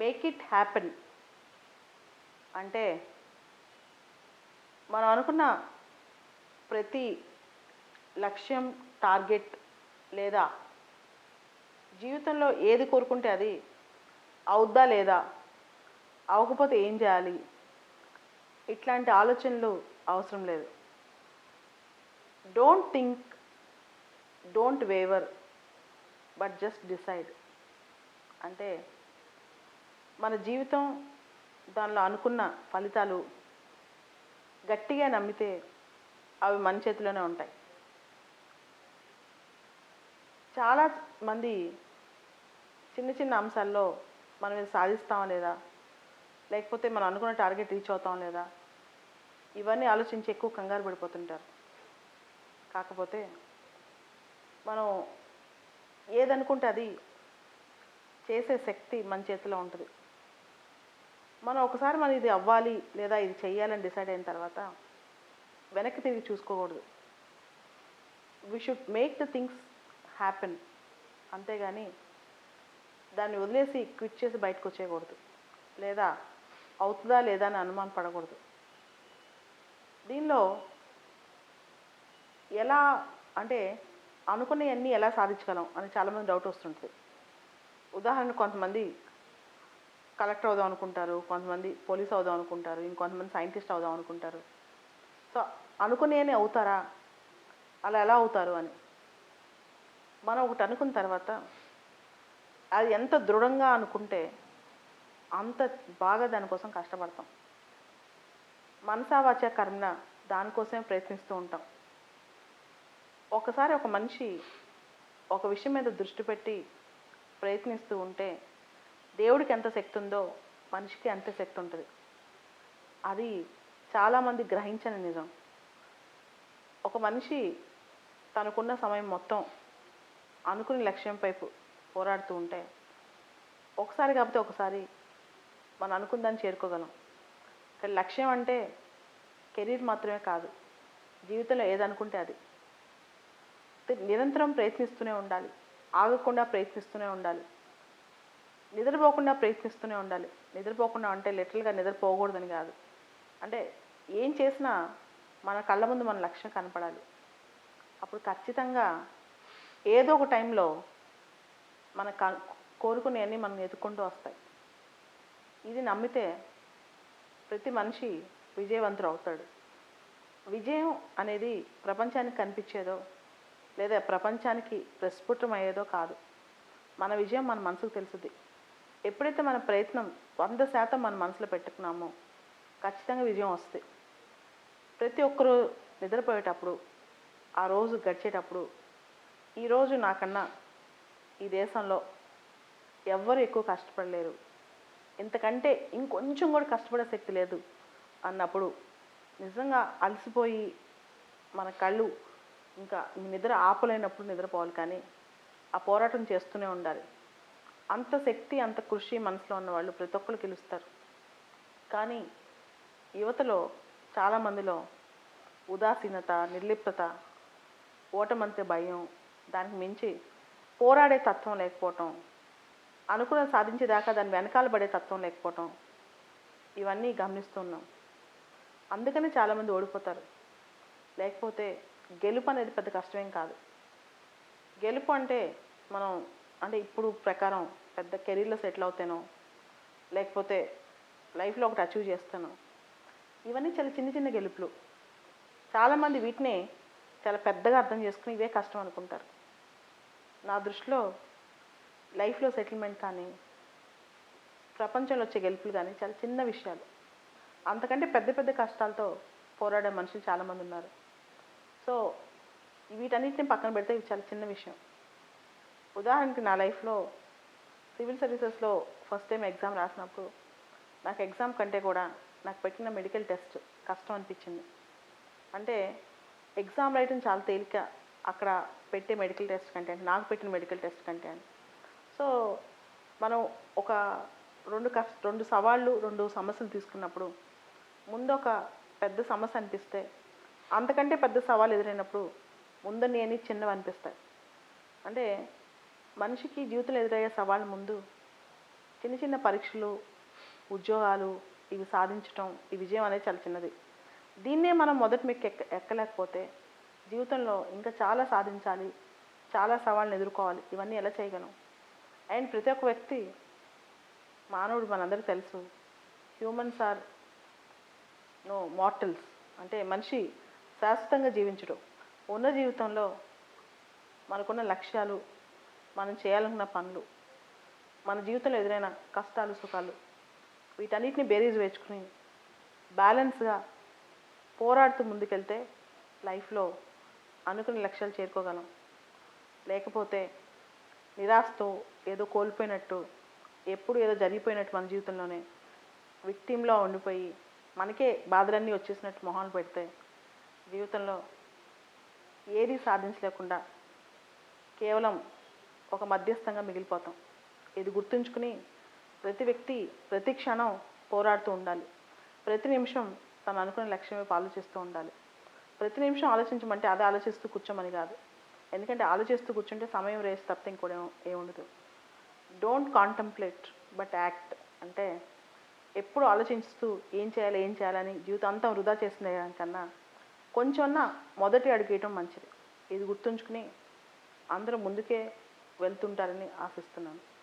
Make it happen అంటే మనం అనుకున్న ప్రతి లక్ష్యం టార్గెట్ లేదా జీవితంలో ఏది కోరుకుంటే అది అవుద్దా లేదా అవ్వకపోతే ఏం చేయాలి ఇట్లాంటి ఆలోచనలు అవసరం లేదు. Don't think don't waver but just decide అంటే మన జీవితం దానిలో అనుకున్న ఫలితాలు గట్టిగా నమ్మితే అవి మన చేతిలోనే ఉంటాయి. చాలా మంది చిన్న చిన్న అంశాల్లో మనం ఇది సాధిస్తాం లేదా? లేకపోతే మనం అనుకున్న టార్గెట్ రీచ్ అవుతాం లేదా? ఇవన్నీ ఆలోచించి ఎక్కువ కంగారు పడిపోతుంటారు. కాకపోతే మనం ఏదనుకుంటే అది చేసే శక్తి మన చేతిలో ఉంటుంది. మనం ఒకసారి మనం ఇది అవ్వాలి లేదా ఇది చేయాలని డిసైడ్ అయిన తర్వాత వెనక్కి తిరిగి చూసుకోకూడదు. We should make the things happen అంతేగాని దాన్ని వదిలేసి క్విట్ చేసి బయటకు వచ్చేయకూడదు. లేదా అవుతుందా లేదా అని అనుమానం పడకూడదు. దీనిలో ఎలా అంటే అనుకునేవన్నీ ఎలా సాధించగలం అని చాలామంది డౌట్ వస్తుంటుంది. ఉదాహరణ కొంతమంది కలెక్టర్ అవుదాం అనుకుంటారు కొంతమంది పోలీస్ అవుదాం అనుకుంటారు ఇంకొంతమంది సైంటిస్ట్ అవుదాం అనుకుంటారు. సో అనుకునేని అవుతారా? అలా ఎలా అవుతారు అని. మనం ఒకటి అనుకున్న తర్వాత అది ఎంత దృఢంగా అనుకుంటే అంత బాగా దానికోసం కష్టపడతాం. మనసావాచ కర్మన దానికోసమే ప్రయత్నిస్తూ ఉంటాం. ఒకసారి ఒక మనిషి ఒక విషయం మీద దృష్టి పెట్టి ప్రయత్నిస్తూ ఉంటే దేవుడికి ఎంత శక్తి ఉందో మనిషికి అంతే శక్తి ఉంటుంది. అది చాలామంది గ్రహించని నిజం. ఒక మనిషి తనకున్న సమయం మొత్తం అనుకుని లక్ష్యంపై పోరాడుతూ ఉంటే ఒకసారి కాకపోతే ఒకసారి మనం అనుకుందాన్ని చేరుకోగలం. కానీ లక్ష్యం అంటే కెరీర్ మాత్రమే కాదు జీవితంలో ఏదనుకుంటే అది. నిరంతరం ప్రయత్నిస్తూనే ఉండాలి ఆగకుండా ప్రయత్నిస్తూనే ఉండాలి. నిద్రపోకుండా ప్రయత్నిస్తూనే ఉండాలి. నిద్రపోకుండా అంటే లిటరల్గా నిద్రపోకూడదని కాదు. అంటే ఏం చేసినా మన కళ్ళ ముందు మన లక్ష్యం కనపడాలి. అప్పుడు ఖచ్చితంగా ఏదో ఒక టైంలో మన క కోరుకునేవన్నీ మనం ఎదుర్కొంటూ వస్తాయి. ఇది నమ్మితే ప్రతి మనిషి విజయవంతుడు అవుతాడు. విజయం అనేది ప్రపంచానికి కనిపించేదో లేదా ప్రపంచానికి ప్రస్ఫుటమయ్యేదో కాదు. మన విజయం మన మనసుకు తెలుసుది. ఎప్పుడైతే మన ప్రయత్నం వంద శాతం మన మనసులో పెట్టుకున్నామో ఖచ్చితంగా విజయం వస్తుంది. ప్రతి ఒక్కరూ నిద్రపోయేటప్పుడు ఆ రోజు గడిచేటప్పుడు ఈరోజు నాకన్నా ఈ దేశంలో ఎవ్వరు ఎక్కువ కష్టపడలేరు. ఇంతకంటే ఇంకొంచెం కూడా కష్టపడే శక్తి లేదు అన్నప్పుడు నిజంగా అలసిపోయి మన కళ్ళు ఇంకా నిద్ర ఆపలేనప్పుడు నిద్రపోవాలి కానీ ఆ పోరాటం చేస్తూనే ఉండాలి. అంత శక్తి అంత కృషి మనసులో ఉన్న వాళ్ళు ప్రతి ఒక్కరు గెలుస్తారు. కానీ యువతలో చాలామందిలో ఉదాసీనత నిర్లిప్తత ఓటమంతే భయం దానికి మించి పోరాడే తత్వం లేకపోవటం అనుకున్న సాధించేదాకా దాని వెనకాల పడే తత్వం లేకపోవటం ఇవన్నీ గమనిస్తున్నాం అందుకనే చాలామంది ఓడిపోతారు. లేకపోతే గెలుపు అనేది పెద్ద కష్టమేం కాదు. గెలుపు అంటే మనం అంటే ఇప్పుడు ప్రకారం పెద్ద కెరీర్లో సెటిల్ అవుతాను లేకపోతే లైఫ్లో ఒకటి అచీవ్ చేస్తాను. ఇవన్నీ చాలా చిన్న చిన్న గెలుపులు. చాలామంది వీటిని చాలా పెద్దగా అర్థం చేసుకుని ఇవే కష్టం అనుకుంటారు. నా దృష్టిలో లైఫ్లో సెటిల్మెంట్ కానీ ప్రపంచంలో వచ్చే గెలుపులు కానీ చాలా చిన్న విషయాలు. అంతకంటే పెద్ద పెద్ద కష్టాలతో పోరాడే మనుషులు చాలామంది ఉన్నారు. సో వీటన్నిటిని పక్కన పెడితే ఇవి చాలా చిన్న విషయం. ఉదాహరణకి నా లైఫ్లో సివిల్ సర్వీసెస్లో ఫస్ట్ టైం ఎగ్జామ్ రాసినప్పుడు నాకు ఎగ్జామ్ కంటే కూడా నాకు పెట్టిన మెడికల్ టెస్ట్ కష్టం అనిపించింది. అంటే ఎగ్జామ్ రాయటం చాలా తేలిక అక్కడ పెట్టే మెడికల్ టెస్ట్ కంటే నాకు పెట్టిన మెడికల్ టెస్ట్ కంటే అని సో మనం ఒక రెండు కష్ట రెండు సవాళ్ళు రెండు సమస్యలు తీసుకున్నప్పుడు ముందు ఒక పెద్ద సమస్య అనిపిస్తే అంతకంటే పెద్ద సవాల్ ఎదురైనప్పుడు ముందు నేను చిన్నవి అనిపిస్తాయి అంటే మనిషికి జీవితంలో ఎదురయ్యే సవాళ్ళ ముందు చిన్న చిన్న పరీక్షలు ఉద్యోగాలు ఇవి సాధించటం ఈ విజయం అనేది చాలా చిన్నది. దీన్నే మనం మొదటి మీకు ఎక్క ఎక్కలేకపోతే జీవితంలో ఇంకా చాలా సాధించాలి చాలా సవాళ్ళని ఎదుర్కోవాలి ఇవన్నీ ఎలా చేయగలం? అండ్ ప్రతి ఒక్క వ్యక్తి మానవుడు మనందరికీ తెలుసు. హ్యూమన్స్ ఆర్ నో మార్టల్స్ అంటే మనిషి శాశ్వతంగా జీవించడం. ఉన్న జీవితంలో మనకున్న లక్ష్యాలు మనం చేయాలనుకున్న పనులు మన జీవితంలో ఎదురైన కష్టాలు సుఖాలు వీటన్నిటిని బేరీజ్ వేసుకుని బ్యాలెన్స్గా పోరాడుతూ ముందుకెళ్తే లైఫ్లో అనుకున్న లక్ష్యాలు చేరుకోగలం. లేకపోతే నిరాశతో ఏదో కోల్పోయినట్టు ఎప్పుడు ఏదో జరిగిపోయినట్టు మన జీవితంలోనే విక్టీంలో ఉండిపోయి మనకే బాధలన్నీ వచ్చేసినట్టు మొహాలు పెడితే జీవితంలో ఏది సాధించలేకుండా కేవలం ఒక మధ్యస్థంగా మిగిలిపోతాం. ఇది గుర్తుంచుకుని ప్రతి వ్యక్తి ప్రతి క్షణం పోరాడుతూ ఉండాలి. ప్రతి నిమిషం తను అనుకునే లక్ష్యం వైపు ఆలోచిస్తూ ఉండాలి. ప్రతి నిమిషం ఆలోచించమంటే అదే ఆలోచిస్తూ కూర్చోమని కాదు. ఎందుకంటే ఆలోచిస్తూ కూర్చుంటే సమయం రేసి తప్పితే ఇంకోటి ఏముండదు డోంట్ కాంటంప్లేట్ బట్ యాక్ట్ అంటే ఎప్పుడు ఆలోచిస్తూ ఏం చేయాలి ఏం చేయాలని జీవితాంతం వృధా చేసిన కన్నా కొంచెమన్నా మొదటి అడుగు వేయటం మంచిది. ఇది గుర్తుంచుకుని అందరూ ముందుకే వెళ్తుంటారని ఆశిస్తున్నాను.